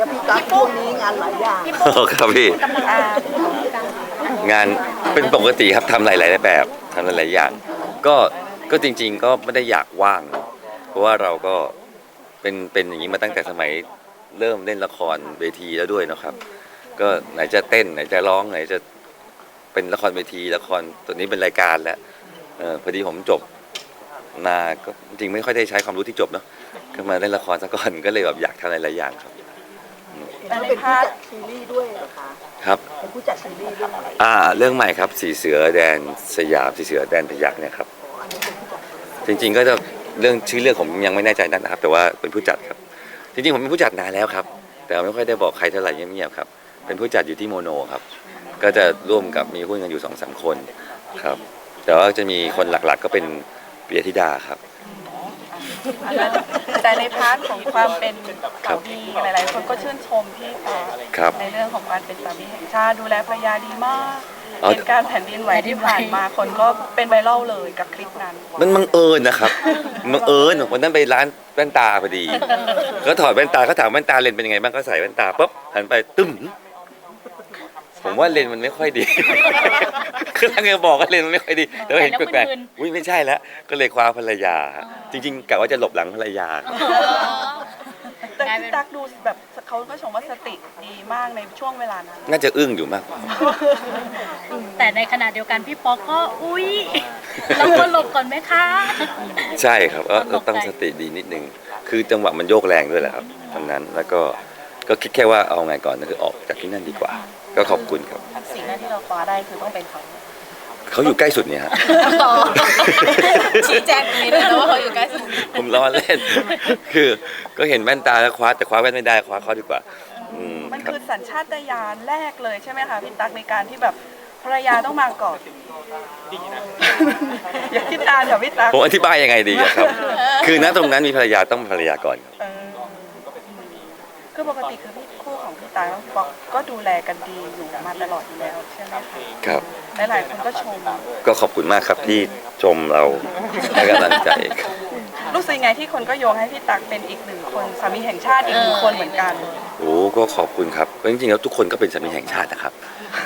ครับพี่ตั๊กช่วงนี้งานหลายอย่างครับพี่อ่างานเป็นปกติครับทำหลายๆแบบทำหลายๆอย่าง ก็ก็จริง ๆ ก็ไม่ได้อยากว่างเนอะเพราะว่าเราก็เป็นเป็นอย่างนี้มาตั้งแต่สมัยเริ่มเล่นละครเวทีแล้วด้วยเนอะครับ ก็ไหนจะเต้นไหนจะร้องไหนจะเป็นละครเวทีละครตัวนี้เป็นรายการแล้วเออพอดีผมจบมาก็จริงๆไม่ค่อยได้ใช้ความรู้ที่จบเนาะก็มาเล่นละครซะก่อนก็เลยแบบอยากทำหลายๆอย่างครับ แล้วเป็นผู้จัดซีรีส์ด้วยเหรอคะครับเป็นผู้จัดซีรีส์ด้วยอะไรอ่าเรื่องใหม่ครับสีเสือแดนสยามสีเสือแดนพยักเนี่ยครับอันนี้เป็นผู้จัดจริงๆก็จะเรื่องชื่อเรื่องผมยังไม่แน่ใจนักนะครับ แต่ว่าเป็นผู้จัดครับ จริงๆผมเป็นผู้จัดนานแล้วครับ แต่ไม่ค่อยได้บอกใครเท่าไหร่เงียบๆครับเป็นผู้จัดอยู่ที่โมโนครับ ก็จะร่วมกับมีหุ้นกันอยู่สองสามคนครับ แต่ว่าจะมีคนหลักๆก็เป็นปิยธิดาครับ แต่ในพาร์ทของความเป็นครัสาบมีหลายๆ คนก็ชื่นชมพี่ตาครับในเรื่องของการเป็นสามีแห่งชาติดูแลภรรยาดีมากเอาเหตุการณ์แผ่นดินไหวที่ผ่านมาคนก็เป็นไวรัลเลยกับคลิปนั้น มันบังเอิญนะครับบังเอิญวันนั้นไปร้านแว่นตาพอดี ก็ถอดแว่นตาเขาถามแว่นตาเลนส์เป็นยังไงบ้างก็ใส่แว่นตาปุ๊บหันไปตึ้ม ผมว่าเลนส์มันไม่ค่อยดี คือทางเงบอกว่าเลนส์มันไม่ค่อยดีแต่ว่าเห็นแปลกๆอุ้ยไม่ใช่แล้ว ก็เลยคว้าภรรยา จริงๆกะว่าจะหลบหลังภรรยา แต่พี่ตั๊กดูแบบเขาก็ชมว่าสติดีมากในช่วงเวลานั้น น่าจะอึ้งอยู่มากกว่าแต่ในขณะเดียวกันพี่ป๊อกก็อุ๊ยเราควรหลบก่อนไหมคะ ใช่ครับก็ตกใจต้องสติดีนิดนึง คือจังหวะมันโยกแรงด้วยแหละครับตอนนั้นแล้วก็ก็คิดแค่ว่าเอาไงก่อนก็คือออกจากที่นั่นดีกว่า ก็ขอบคุณครับ สิ่งที่เราคว้าได้คือต้องเป็นเขาเขาอยู่ใกล้สุดเนี่ยฮะชี้แจงตรงนี้ด้วยนะว่าเขาอยู่ใกล้สุด ผมล้อเล่น คือก็เห็นแว่นตาแล้วคว้าแต่คว้าแว่นไม่ได้คว้าเขาดีกว่าอืมมันครับคือสัญชาตญาณแรกเลยใช่ไหมคะพี่ตั๊กในการที่แบบภรรยาต้องมาก่อนอย่าคิดนานค่ะพี่ตั๊กผมอธิบายยังไงดีอะครับ คือณตรงนั้นมีภรรยาต้องมีภรรยาก่อนครับเออคือปกติคือพี่คู่ ของพี่ตั๊กกับพี่ป๊อกก็ดูแลกันดีอยู่มาตลอดอยู่แล้วใช่ไหมคะครับ หลายๆคนก็ชม ก็ขอบคุณมากครับที่ชมเราให้กำลังใจครับรู้สึกยังไงที่คนก็โยงให้พี่ตั๊กเป็นอีกหนึ่งคนสามีแห่งชาติอีกหนึ่งคนเหมือนกันโอ้ก็ขอบคุณครับเพราะจริงๆแล้วทุกคนก็เป็นสามีแห่งชาตินะครับ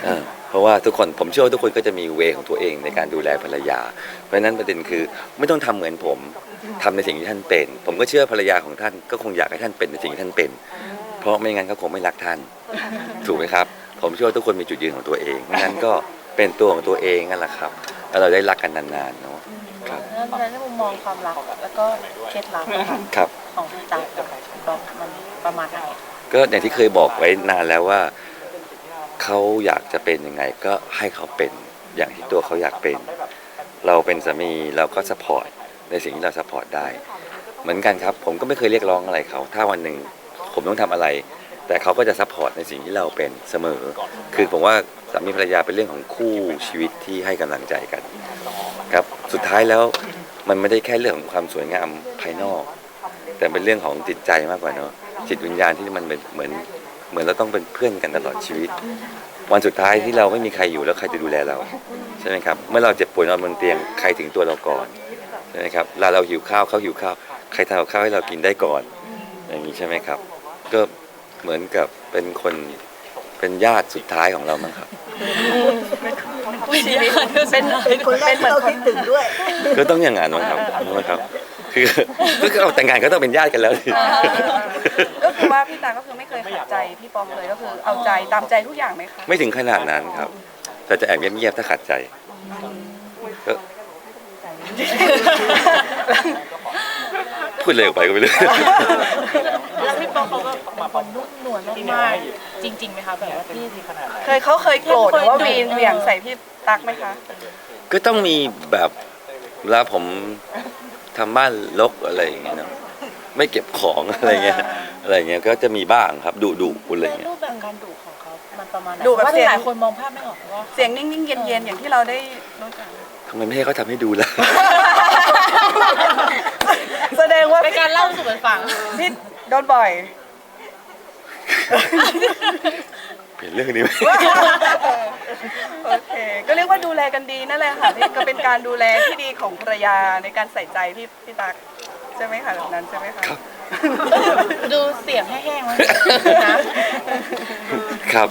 เออเพราะว่าทุกคนผมเชื่อว่าทุกคนก็จะมีเวของตัวเองในการดูแลภรรยา เพราะฉะนั้นประเด็นคือไม่ต้องทำเหมือนผมทำในสิ่งที่ท่านเป็น ผมก็เชื่อภรรยาของท่านก็คงอยากให้ท่านเป็นในสิ่งที่ท่านเป็น เพราะไม่งั้นเขาคงไม่รักท่าน ถูกไหมครับ ผมเชื่อว่าทุกคนมีจุดยืนของตัวเองไม่งั้นก็เป็นตัวของตัวเองนั่นแหละครับ แล้วเราได้รักกันนานๆเนาะ ครับแล้วในมุมมองความรักแล้วก็เคล็ดลับอะค่ะครับ ของพี่ตั๊กกับคุณป๊อกมันประมาณไหนก็อย่างที่เคยบอกไว้นานแล้วว่าเขาอยากจะเป็นยังไงก็ให้เขาเป็นอย่างที่ตัวเขาอยากเป็น เราเป็นสามีเราก็สปอร์ตในสิ่งที่เราสปอร์ตได้ เหมือนกันครับ ผมก็ไม่เคยเรียกร้องอะไรเขา ถ้าวันหนึ่ง ผมต้องทำอะไร แต่เขาก็จะซัพพอร์ตในสิ่งที่เราเป็นเสมอ คือผมว่าสามีภรรยาเป็นเรื่องของคู่ชีวิตที่ให้กำลังใจกันครับสุดท้ายแล้วมันไม่ได้แค่เรื่องของความสวยงามภายนอก แต่เป็นเรื่องของจิตใจมากกว่าเนอะจิตวิญญาณที่มันเป็นเหมือนเหมือนเราต้องเป็นเพื่อนกันตลอดชีวิต วันสุดท้ายที่เราไม่มีใครอยู่แล้วใครจะดูแลเราใช่ไหมครับเมื่อเราเจ็บป่วยนอนบนเตียงใครถึงตัวเราก่อนใช่ไหมครับเวลาเราหิวข้าวเขาหิวข้าวใครทำข้าวให้เรากินได้ก่อนอย่างนี้ใช่ไหมครับ ก็เหมือนกับเป็นคนเป็นญาติสุดท้ายของเรามั้งครับชีวิตเป็นเป็นคนแรกที่เราคิดถึงด้วย ก็ต้องอย่างนั้นมั้งครับนะครับ คือก็คือเอาแต่งงานก็ต้องเป็นญาติกันแล้วดิก็คือว่าพี่ตั๊กก็คือไม่เคยขัดใจพี่ป๊อกเลยก็คือเอาใจตามใจทุกอย่างไหมคะไม่ถึงขนาดนั้นครับ แต่จะแอบเงียบๆถ้าขัดใจก็ พูดเร็วไปก็ไม่รู้ แล้วพี่ป๊อกเขาก็เป็นคนนุ่มนวลมากๆจริงๆไหมคะแบบว่าพี่เคยเขาเคยโกรธหรือว่าวีนเหวี่ยงใส่พี่ตั๊กไหมคะ ก็ต้องมีแบบเวลาผมทำบ้านรกอะไรอย่างเงี้ยเนาะไม่เก็บของอะไรเงี้ยอะไรเงี้ยก็จะมีบ้างครับดุดุๆอะไรเงี้ยรูปแบบการดุของเขา มันประมาณไหนดุแบบว่าเสียง หลายคนมองภาพไม่ออกว่า เสียงนิ่งๆ เย็นๆ อย่างที่เราได้รู้จัก ทำไมไม่ให้เขาทำให้ดูล่ะ แสดงว่า เป็น การเล่าสู่กันฟัง พี่โดนบ่อย เปลี่ยนเรื่องนี้ไหมโอเค ก็เรียกว่าดูแลกันดีนั่นแหละค่ะพี่ก็เป็นการดูแลที่ดีของภรรยาในการใส่ใจพี่พี่ตั๊กใช่ไหมคะแบบนั้นใช่ไหมคะครับดูเสียงแห้งๆแล้วนะ ครับ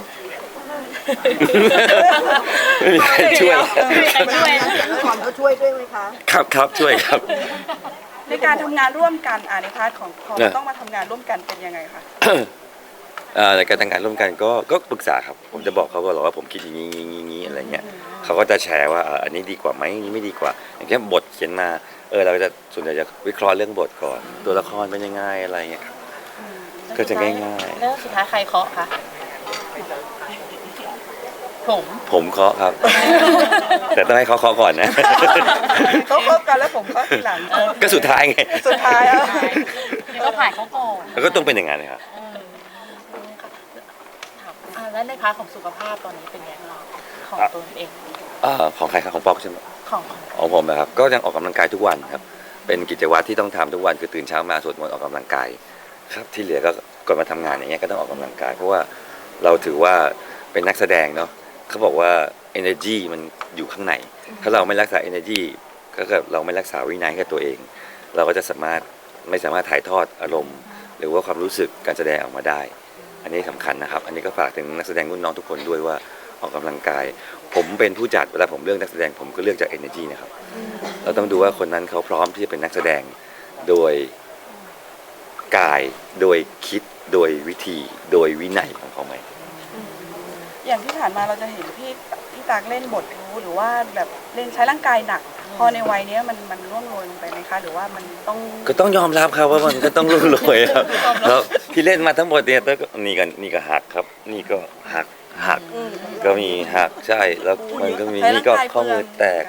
ไม่มีใครช่วย ไม่มีใครช่วยละครเขาช่วยด้วยไหมคะ ครับครับช่วยครับ ในการทำงานร่วมกันอ่าในพาร์ทของพอเนี่ยต้องมาทำงานร่วมกันเป็นยังไงคะ เอ่อในการทำงานร่วมกันก็ก็ปรึกษาครับ ผมจะบอกเขาว่าหรอกว่าผมคิดอย่างนี้อย่างนี้อย่างนี้อะไรเงี้ยเขาก็จะแชร์ว่าเอ่ออันนี้ดีกว่าไหมอันนี้ไม่ดีกว่า อย่างเช่นบทเขียนมาเออเราจะส่วนใหญ่จะวิเคราะห์เรื่องบทก่อน ตัวละครเป็นยังไงอะไรเงี้ยครับ ก็จะง่ายๆ แล้วสุดท้ายใครเคาะคะ ผมผมเคาะครับ แต่ต้องให้เขาเคาะก่อนนะเขาคบกันแล้วผมก็ทีหลังก็สุดท้ายไงสุดท้ายอะเดี๋ยวก็ผ่านเขาก่อนแล้วก็ต้องเป็นอย่างนั้นนะครับเออถามอ่าแล้วในพาร์ทของสุขภาพตอนนี้เป็นไงบ้างของตัวเองอ่าของใครครับของป๊อกใช่ไหมของของผมนะครับ ก็ยังออกกำลังกายทุกวันครับ เป็นกิจวัตรที่ต้องทำทุกวันคือตื่นเช้ามาสวดมนต์ออกกำลังกาย ครับที่เหลือก็ก่อนมาทำงานอย่างเงี้ยก็ต้องออกกำลังกาย เพราะว่าเราถือว่าเป็นนักแสดงเนาะ เขาบอกว่า energy มันอยู่ข้างใน ถ้าเราไม่รักษา energy ก็คือเราไม่รักษาวินัยให้กับตัวเอง เราก็จะสามารถไม่สามารถถ่ายทอดอารมณ์ หรือว่าความรู้สึกการแสดงออกมาได้ อันนี้สำคัญนะครับ อันนี้ก็ฝากถึงนักแสดงรุ่นน้องทุกคนด้วยว่าออกกำลังกาย ผมเป็นผู้จัดเวลาผมเลือกนักแสดงผมก็เลือกจาก energy นะครับ เราต้องดูว่าคนนั้นเขาพร้อมที่จะเป็นนักแสดงโดยกาย โดยคิด โดยวิธี โดยวินัยของเขาไหม อย่างที่ผ่านมาเราจะเห็นพี่พี่ตากเล่นบทรู้หรือว่าแบบเล่นใช้ร่างกายหนัก พอในวัยเนี้ยมันมันร่วงโรยลงไปไหมคะ หรือว่ามันต้อง ก็ต้องยอมรับครับว่ามันก็ต้องรุ่งโรยครับแล้วที่เล่นมาทั้งหมดเนี่ยแล้วก็นี่ก็นี่ก็หักครับ นี่ก็หักหักอืมก็มีหักใช่แล้วมันก็มีใช้นี่ร่างก็กายข้อมือแตก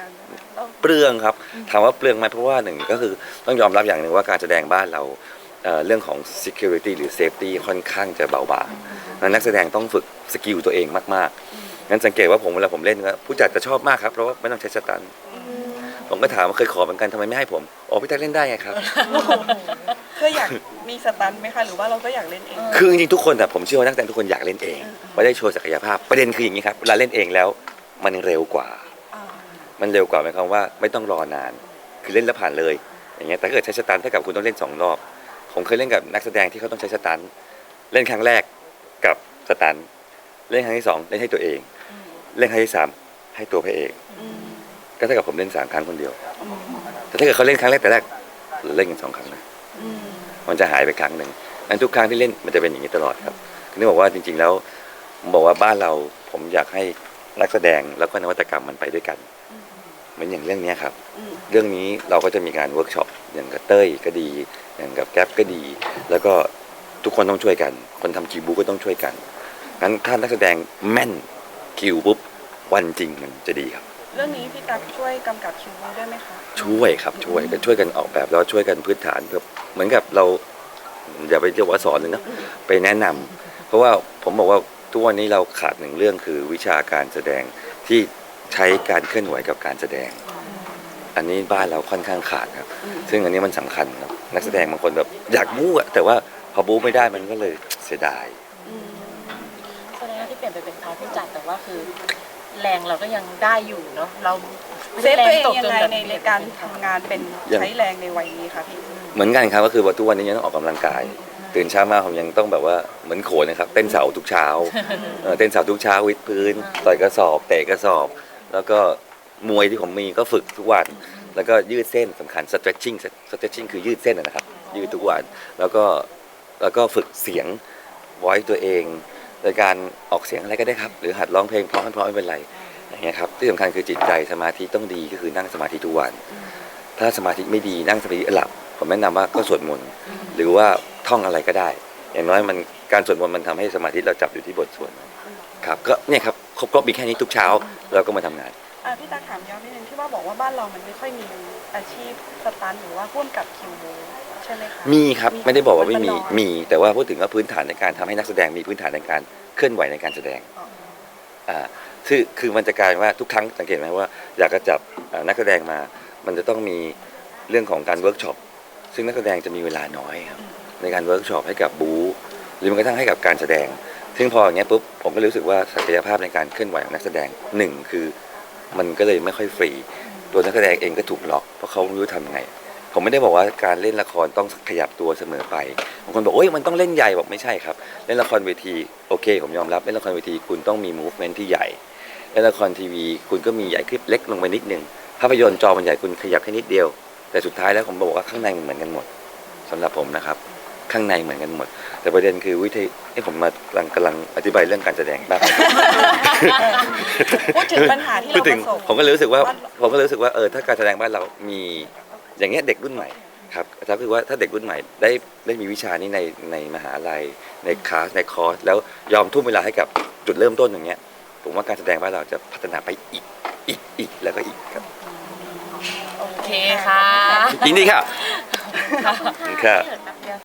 ต้องเปลืองครับถามว่าเปลืองไหมเพราะว่าหนึ่งก็คือต้องยอมรับอย่างหนึ่งว่าการแสดงบ้านเราเอ่อเรื่องของ security หรือ safety ค่อนข้างจะเบาบางแล้ว นักแสดงต้องฝึกสกิลตัวเองมากๆงั้นสังเกตว่าผมเวลาผมเล่นก็ผู้จัดจะชอบมากครับเพราะว่าไม่ต้องใช้สตันท์ผมก็ถามว่าเคยขอเหมือนกันทำไมไม่ให้ผมอ๋อพี่แจ๊คเล่นได้ไงครับเพื่ออยากมีสตันท์ไหมคะหรือว่าเราก็อยากเล่นเองคือจริงๆทุกคนแต่ผมเชื่อว่านักแสดงทุกคนอยากเล่นเองไม่ได้โชว์ศักยภาพประเด็นคืออย่างนี้ครับเวลาเล่นเองแล้วมันเร็วกว่าอ่ามันเร็วกว่าหมายความว่าไม่ต้องรอนาน คือเล่นแล้วผ่านเลย อย่างเงี้ยแต่ถ้าเกิดใช้สตันท์เท่ากับคุณต้องเล่นสองรอบ ผมเคยเล่นกับนักแสดงที่เขาต้องใช้สตันท์เล่นครั้งแรก กับสตันท์เล่นครั้งที่สองเล่นให้ตัวเอง เล่นครั้งที่สามให้ตัวพระเอกอืมก็เท่ากับผมเล่นสามครั้งคนเดียว แต่ถ้าเกิดเขาเล่นครั้งแรกแต่แรกเราเล่นกันสองครั้งนะอืมมันจะหายไปครั้งหนึ่งอันทุกครั้งที่เล่นมันจะเป็นอย่างนี้ตลอดครับนี่บอกว่าจริง ๆแล้วผมบอกว่าบ้านเราผมอยากให้นักแสดงแล้วก็นวัตกรรมมันไปด้วยกันเหมือนอย่างเรื่องเนี้ยครับอืมเรื่องนี้เราก็จะมีการเวิร์กช็อปอย่างกับเต้ยก็ดี อย่างกับแก๊ปก็ดี แล้วก็ ทุกคนต้องช่วยกัน คนทำคิวบูก็ต้องช่วยกันงั้นถ้านักแสดงแม่นคิวปุ๊บวันจริงมันจะดีครับ เรื่องนี้พี่ตักช่วยกำกับคิวบูด้วยไหมคะช่วยครับช่วยกันช่วยกันออกแบบแล้วช่วยกันพื้นฐานแบบเหมือนกับเราอย่าไปเรียกว่าสอนเลยเนาะไปแนะนำเพราะว่าผมบอกว่าทุกวันนี้เราขาดหนึ่งเรื่องคือวิชาการแสดงที่ใช้การเคลื่อนไหวกับการแสดง อันนี้บ้านเราค่อนข้างขาดครับ ซึ่งอันนี้มันสำคัญครับนักแสดงบางคนแบบอยากบู๊อะแต่ว่า พอบู๊ไม่ได้มันก็เลยเสียดาย แสดงว่าที่เปลี่ยนไปเป็นพาร์ทผู้จัดแต่ว่าคือ แรงเราก็ยังได้อยู่เนาะเราเซฟตัวเองตกยังจนไงแบบในในการทำงานเป็นใช้แรงในวัยนี้คะพี่เหมือนกันครับก็คือว่าทุกวันนี้ยังต้องออกกำลังกาย ตื่นเช้ามาผมยังต้องแบบว่าเหมือนโขนนะครับเต้นเสาทุกเช้าเออเต้นเสาทุกเช้าวิดพื้นต่อยกระสอบเตะกระสอบ แล้วก็มวยที่ผมมีก็ฝึกทุกวัน แล้วก็ยืดเส้นสำคัญ stretching stretching คือยืดเส้นนะนะครับ ยืดทุกวัน แล้วก็ แล้วก็ฝึกเสียง voice ตัวเอง โดยการออกเสียงอะไรก็ได้ครับ หรือหัดร้องเพลงเพราะเพราะไม่เป็นไรอย่างเงี้ยครับที่สำคัญคือจิตใจสมาธิต้องดีก็คือนั่งสมาธิทุกวัน ถ้าสมาธิไม่ดีนั่งสมาธิหลับผมแนะนำว่าก็สวดมนต์หรือว่าท่องอะไรก็ได้ อย่างน้อยมันการสวดมนต์มันทำให้สมาธิเราจับอยู่ที่บทสวดครับก็เนี่ยครับครบครบมีแค่นี้ทุกเช้าเราก็มาทำงานพี่ตักถามย้อนนิดนึงที่ว่าบอกว่าบ้านเรามันไม่ค่อยมีอาชีพสตันท์หรือว่าพ่วงกับคิวบู ใช่ไหมคะ มีครับไม่ได้บอกว่าไม่มีนน้อย มี แต่ว่าพูดถึงว่าพื้นฐานในการทำให้นักแสดงมีพื้นฐานในการเคลื่อนไหวในการแสดงอ๋ออ่าคือคือมันจะกลายเป็นว่าทุกครั้งสังเกตไหมว่าอยากจะจับอ่านักแสดงมา มันจะต้องมีเรื่องของการเวิร์กช็อปซึ่งนักแสดงจะมีเวลาน้อยครับในการเวิร์กช็อปให้กับบูหรือแมันกระทั่งให้กับการแสดง ซึ่งพออย่างเงี้ยปุ๊บผมก็รู้สึกว่าศักยภาพในการเคลื่อนไหวของนักแสดงหนึ่งคือ มันก็เลยไม่ค่อยฟรี ตัวนักแสดงเองก็ถูกล็อกเพราะเขาไม่รู้ทำยังไงพ ผมไม่ได้บอกว่าการเล่นละครต้องขยับตัวเสมอไปบางคนบอกโอ้ยมันต้องเล่นใหญ่บอกไม่ใช่ครับ เล่นละครเวทีโอเค ผมยอมรับเล่นละครเวทีคุณต้องมี movement ที่ใหญ่เล่นละครทีวีคุณก็มีใหญ่ขึ้นเล็กลงไปนิดนึงภาพยนตร์จอมันใหญ่คุณขยับแค่นิดเดียว แต่สุดท้ายแล้วผมบอกว่าข้างในมันเหมือนกันหมดสำหรับผมนะครับ ข้างในเหมือนกันหมด แต่ประเด็นคือวิธีให้ผมมากำลังกำลังอธิบายเรื่องการแสดงบ้างพูดถึงปัญหาที่พูเราดถึงประสบผมก็เลยรู้สึกว่าบ้านผมก็เลยรู้สึกว่าเออถ้าการแสดงบ้านเรามี อย่างเงี้ยเด็กรุ่นใหม่ครับถ้าคือว่าถ้าเด็กรุ่นใหม่ได้ได้มีวิชานี้ในในมหาลัย ในคลาสในคอร์สแล้วยอมทุ่มเวลาให้กับจุดเริ่มต้นอย่างเงี้ย ผมว่าการแสดงบ้านเราจะพัฒนาไปอีกอีกอีกแล้วก็อีกครับโอเคค่ะยินดีค่ะ ค่ะครับถ้าเกิด